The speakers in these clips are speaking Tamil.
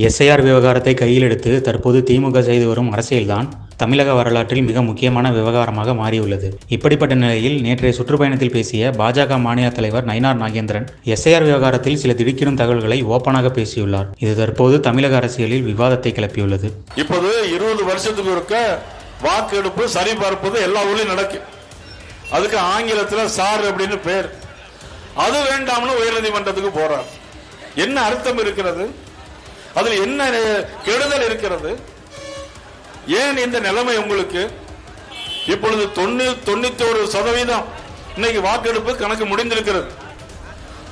எஸ்ஐஆர் விவகாரத்தை கையில் எடுத்து தற்போது திமுக செய்து வரும் அரசியல்தான் தமிழக வரலாற்றில் மிக முக்கியமான விவகாரமாக மாறியுள்ளது. இப்படிப்பட்ட நிலையில் நேற்றைய சுற்றுப்பயணத்தில் பேசிய பாஜக மாநில தலைவர் நயினார் நாகேந்திரன் எஸ்ஐஆர் விவகாரத்தில் சில திடுக்கிடும் தகவல்களை ஓப்பனாக பேசியுள்ளார். இது தற்போது தமிழக அரசியலில் விவாதத்தை கிளப்பியுள்ளது. இப்போது இருபது வருஷத்துக்கு இருக்க வாக்கெடுப்பு சரிபார்ப்பது எல்லா ஊர்லயும் நடக்கும் அதுக்கு ஆங்கிலத்தில் சார் அப்படின்னு பேர். அது வேண்டாம்னு உயர்நீதிமன்றத்துக்கு போறார். என்ன அர்த்தம் இருக்கிறது? அதில் என்ன கெடுதல் இருக்கிறது? ஏன் இந்த நிலைமை உங்களுக்கு? இப்பொழுது தொண்ணூ தொண்ணூத்தோரு சதவீதம் இன்னைக்கு வாக்கெடுப்பு கணக்கு முடிந்திருக்கிறது.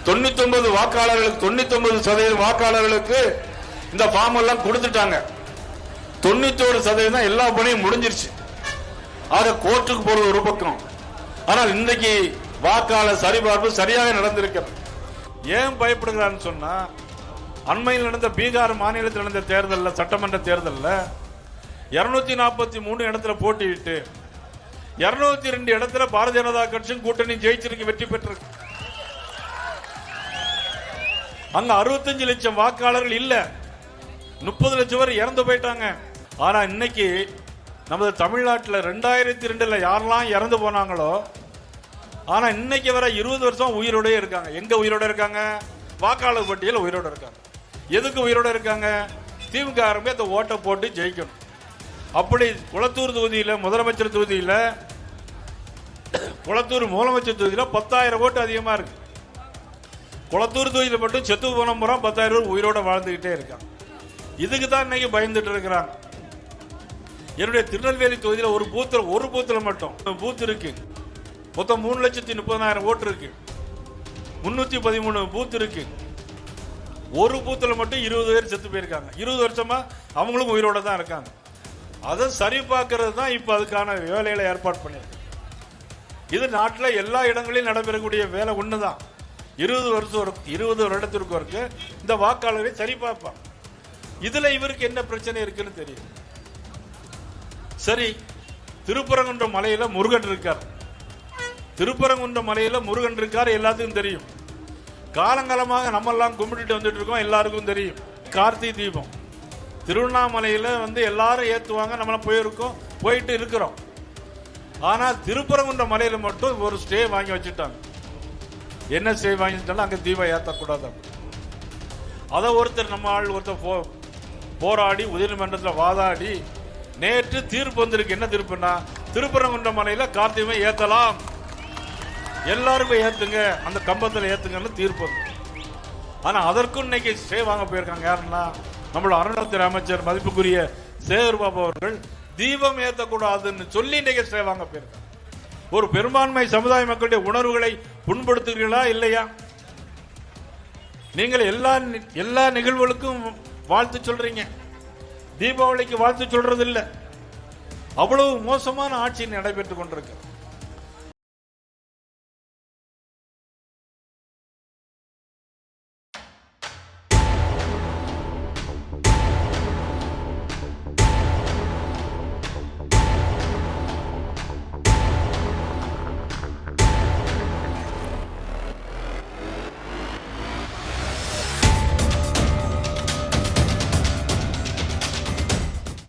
தொண்ணூத்தி ஒன்பது வாக்காளர்களுக்கு தொண்ணூத்தி ஒன்பது சதவீதம் வாக்காளர்களுக்கு இந்த ஃபார்ம் எல்லாம் கொடுத்துட்டாங்க. தொண்ணூத்தோரு சதவீதம் எல்லா பணியும் முடிஞ்சிருச்சு. ஆக கோர்ட்டுக்கு போறது ஒரு பக்கம். ஆனால் இன்னைக்கு வாக்காளர் சரிபார்ப்பு சரியாக நடந்திருக்கிறது. ஏன் பயப்படுகிறான்னு சொன்னா அண்மையில் நடந்த பீகார் மாநிலத்தில் நடந்த தேர்தலில் சட்டமன்ற தேர்தலில் இருநூத்தி நாற்பத்தி மூணு இடத்துல போட்டியிட்டு இருநூத்தி ரெண்டு இடத்துல பாரதிய ஜனதா கட்சியும் கூட்டணி ஜெயிச்சிருக்கு வெற்றி பெற்றிருக்கு அங்க அறுபத்தஞ்சு லட்சம் வாக்காளர்கள் இல்ல. முப்பது லட்சம் பேர் இறந்து போயிட்டாங்க. ஆனா இன்னைக்கு நமது தமிழ்நாட்டில் ரெண்டாயிரத்தி ரெண்டுல யாரெல்லாம் இறந்து போனாங்களோ ஆனா இன்னைக்கு வர இருபது வருஷம் உயிரோடய இருக்காங்க. எங்க உயிரோட இருக்காங்க? வாக்காளர் பட்டியல் உயிரோட இருக்காங்க. எதுக்கு உயிரோட இருக்காங்க? திமுக ஆரம்பி அந்த ஓட்டை போட்டு ஜெயிக்கணும். அப்படி குளத்தூர் தொகுதியில் முதலமைச்சர் தொகுதியில் குளத்தூர் முதலமைச்சர் தொகுதியில் பத்தாயிரம் ஓட்டு அதிகமாக இருக்கு. குளத்தூர் தொகுதியில் மட்டும் செத்து போன முறை பத்தாயிரம் பேர் உயிரோட வாழ்ந்துக்கிட்டே இருக்காங்க. இதுக்கு தான் இன்னைக்கு பயந்துட்டு இருக்கிறாங்க. என்னுடைய திருநெல்வேலி தொகுதியில் ஒரு பூத்தில் ஒரு பூத்தில் மட்டும். பூத் இருக்கு. மொத்தம் மூணு லட்சத்தி முப்பதாயிரம் ஓட்டு இருக்கு. முன்னூற்றி பதிமூணு பூத் இருக்குது ஒரு பூத்தில் மட்டும் இருபது பேர் செத்து போயிருக்காங்க. இருபது வருஷமா அவங்களும் உயிரோட தான் இருக்காங்க. அதை சரி பார்க்கறது தான் இப்போ அதுக்கான வேலைகளை ஏற்பாடு பண்ணியிருக்கு. இது நாட்டில் எல்லா இடங்களிலும் நடைபெறக்கூடிய வேலை ஒன்று தான் இருபது வருஷம் இருபது வருடத்திற்கு ஒருக்கு இந்த வாக்காளரை சரி பார்ப்பான். இதில் இவருக்கு என்ன பிரச்சனை இருக்குன்னு தெரியும். சரி திருப்பரங்குன்ற மலையில் முருகன் இருக்கார். திருப்பரங்குன்றம் மலையில் முருகன் இருக்கார் எல்லாத்துக்கும் தெரியும். காலங்காலமாக நம்மெல்லாம் கும்பிட்டுட்டு வந்துட்டு இருக்கோம். எல்லாருக்கும் தெரியும். கார்த்திகை தீபம். திருவண்ணாமலையில் வந்து எல்லாரும் ஏற்றுவாங்க நம்மளாம் போயிருக்கோம். போயிட்டு இருக்கிறோம். ஆனால் திருப்பரங்குன்ற மலையில் மட்டும் ஒரு ஸ்டே வாங்கி வச்சுட்டாங்க. என்ன ஸ்டே வாங்கி வச்சுட்டாலும் அங்கே தீபம் ஏற்றக்கூடாது அதை ஒருத்தர் நம்ம ஆள் ஒருத்தர் போ போராடி உயர்நீதிமன்றத்தில் வாதாடி நேற்று தீர்ப்பு வந்திருக்கு. என்ன தீர்ப்புனா திருப்பரங்குன்ற மலையில் கார்த்திகை ஏற்றலாம் எல்லாருக்கும் ஏத்துங்க அந்த கம்பத்தில் ஏத்துங்கன்னு தீர்ப்பு வந்து. அதற்கும் இன்னைக்கு ஸ்டே வாங்க போயிருக்காங்க யாருன்னா நம்மளோட அருணாத்துறை அமைச்சர் மதிப்புக்குரிய சேகர் பாபு அவர்கள் தீபம் ஏற்றக்கூடாதுன்னு சொல்லி இன்னைக்கு ஸ்டே வாங்க போயிருக்காங்க. ஒரு பெரும்பான்மை சமுதாய மக்களுடைய உணர்வுகளை புண்படுத்துகிறீர்களா இல்லையா? நீங்கள் எல்லா எல்லா நிகழ்வுகளுக்கும் வாழ்த்து சொல்றீங்க. தீபாவளிக்கு வாழ்த்து சொல்றது இல்லை அவ்வளவு மோசமான ஆட்சி நடைபெற்றுக் கொண்டிருக்கு.